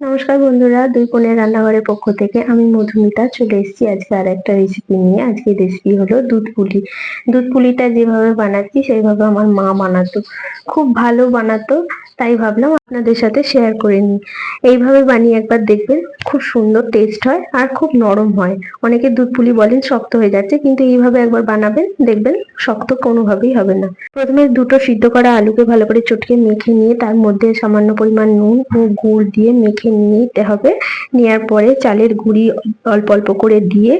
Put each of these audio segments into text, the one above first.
নমস্কার বন্ধুরা, দুই কোণের রান্নাঘরের পক্ষ থেকে আমি মধুমিতা চলে এসেছি। আজকে আর একটা রেসিপি নিয়ে। আজকে রেসিপি হলো দুধ পুলি। দুধ পুলিটা যেভাবে বানাচ্ছি, সেইভাবে আমার মা বানাতো। খুব ভালো বানাতো, তাই ভাবলাম আপনাদের সাথে শেয়ার করে নিই। এইভাবে বানিয়ে একবার দেখবেন খুব সুন্দর টেস্ট হয় আর খুব নরম হয়। অনেকে দুধ পুলি বলেন শক্ত হয়ে যাচ্ছে, কিন্তু এইভাবে একবার বানাবেন, দেখবেন শক্ত কোনোভাবেই হবে না। প্রথমে দুটো সিদ্ধ করা আলুকে ভালো করে চটকে মেখে নিয়ে তার মধ্যে সামান্য পরিমাণ নুন ও গুড় দিয়ে মেখে নিতে হবে। নেওয়ার পরে চালের গুঁড়ি অল্প অল্প করে দিয়ে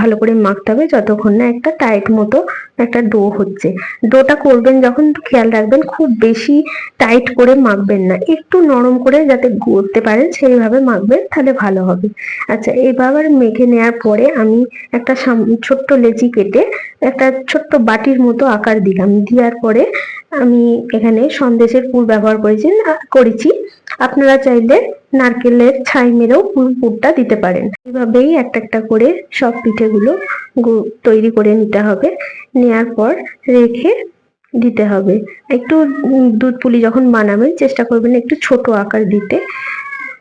ভালো করে মাখতে হবে যতক্ষণ না একটা টাইট মতো একটা ডো হচ্ছে। ডোটা করবেন যখন, খেয়াল রাখবেন খুব বেশি টাইট করে মাখবেন না। একটু নরম করে যাতে গড়তে পারেন, সেইভাবে মাখবেন, তাহলে ভালো হবে। আচ্ছা এবার মেখে নেওয়ার পরে আমি একটা ছোট্ট লেচি কেটে একটা ছোট্ট বাটির মতো আকার দিলাম। দেওয়ার পরে আমি এখানে সন্দেশের পুর ব্যবহার করেছি করেছি। আপনারা চাইলে নারকেলের ছাই মেরেও পুর- পুরটা দিতে পারেন। এইভাবেই একটা একটা করে সব পিঠেগুলো তৈরি করে নিতে হবে। নেয়ার পর রেখে দিতে হবে। একটু দুধ পুলি যখন বানাবেন, চেষ্টা করবেন একটু ছোট আকার দিতে।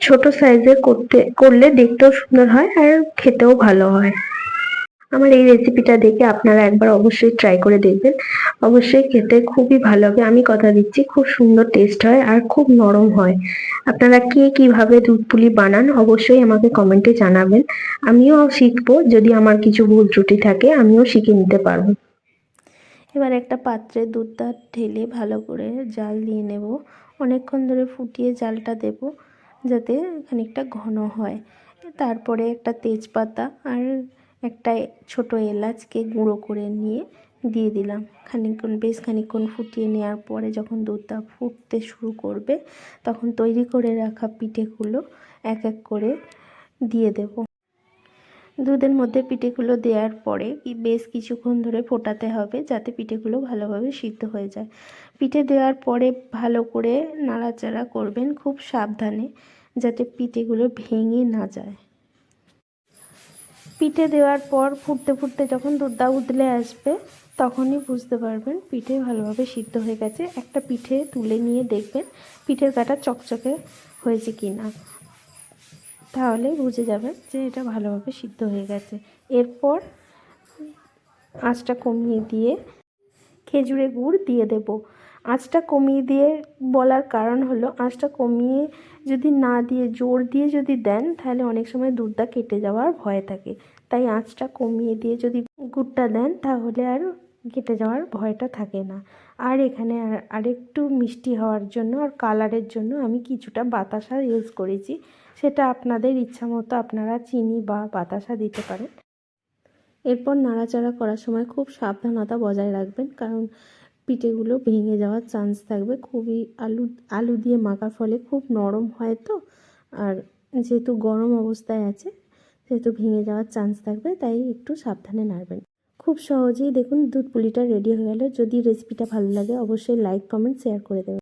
ছোট সাইজের করতে, করলে দেখতেও সুন্দর হয় আর খেতেও ভালো হয়। আমার এই রেসিপিটা দেখে আপনারা একবার অবশ্যই ট্রাই করে দেখবেন। অবশ্যই খেতে খুবই ভালো হবে। আমি কথা দিচ্ছি, খুব সুন্দর টেস্ট হয় আর খুব নরম হয়। আপনারা কে কীভাবে দুধ পুলি বানান অবশ্যই আমাকে কমেন্টে জানাবেন। আমিও শিখব, যদি আমার কিছু ভুল ত্রুটি থাকে, আমিও শিখে নিতে পারব। এবার একটা পাত্রে দুধটা ঢেলে ভালো করে জাল দিয়ে নেব। অনেকক্ষণ ধরে ফুটিয়ে জালটা দেব যাতে খানিকটা ঘন হয়। তারপরে একটা তেজপাতা আর একটা ছোট এলাচকে গুঁড়ো করে নিয়ে দিয়ে দিলাম। খানিকক্ষণ, বেশ খানিকক্ষণ ফুটিয়ে নেওয়ার পরে যখন দুধটা ফুটতে শুরু করবে, তখন তৈরি করে রাখা পিঠেগুলো এক এক করে দিয়ে দেব। দুধের মধ্যে পিঠেগুলো দেওয়ার পরে বেশ কিছুক্ষণ ধরে ফোটাতে হবে যাতে পিঠেগুলো ভালোভাবে সিদ্ধ হয়ে যায়। পিঠে দেওয়ার পরে ভালো করে নাড়াচাড়া করবেন খুব সাবধানে যাতে পিঠেগুলো ভেঙে না যায়। পিঠে দেওয়ার পর ফুটতে ফুটতে যখন দুধটা উদলে আসবে, তখনই বুঝতে পারবেন পিঠে ভালোভাবে সিদ্ধ হয়ে গেছে। একটা পিঠে তুলে নিয়ে দেখবেন পিঠের গাটা চকচকে হয়েছে কি না তাহলে বুঝে যাবেন যে এটা ভালোভাবে সিদ্ধ হয়ে গেছে। এরপর আঁচটা কমিয়ে দিয়ে খেজুরে গুড় দিয়ে দেব। আঁচটা কমিয়ে দিয়ে বলার কারণ হলো, আঁচটা কমিয়ে যদি না দিয়ে, জোর দিয়ে যদি দেন, তাহলে অনেক সময় দুধটা কেটে যাওয়ার ভয় থাকে। তাই আঁচটা কমিয়ে দিয়ে যদি গুড়টা দেন, তাহলে আর কেটে যাওয়ার ভয়টা থাকে না। আর এখানে আর- আরেকটু মিষ্টি হওয়ার জন্য আর কালারের জন্য আমি কিছুটা বাতাসা ইউজ করেছি। সেটা আপনাদের ইচ্ছা মতো আপনারা চিনি বা বাতাসা দিতে পারেন। এরপর নাড়াচাড়া করার সময় খুব সাবধানতা বজায় রাখবেন কারণ পিঠেগুলো ভেঙে যাওয়ার চান্স থাকবে। খুবই আলু আলু দিয়ে মাখার ফলে খুব নরম হয় তো। আর যেহেতু গরম অবস্থায় আছে, সেহেতু ভেঙে যাওয়ার চান্স থাকবে, তাই একটু সাবধানে নাড়বেন। খুব সহজেই দেখুন দুধ পুলিটা রেডি হয়ে গেল। যদি রেসিপিটা ভালো লাগে, অবশ্যই লাইক কমেন্ট শেয়ার করে দেবেন।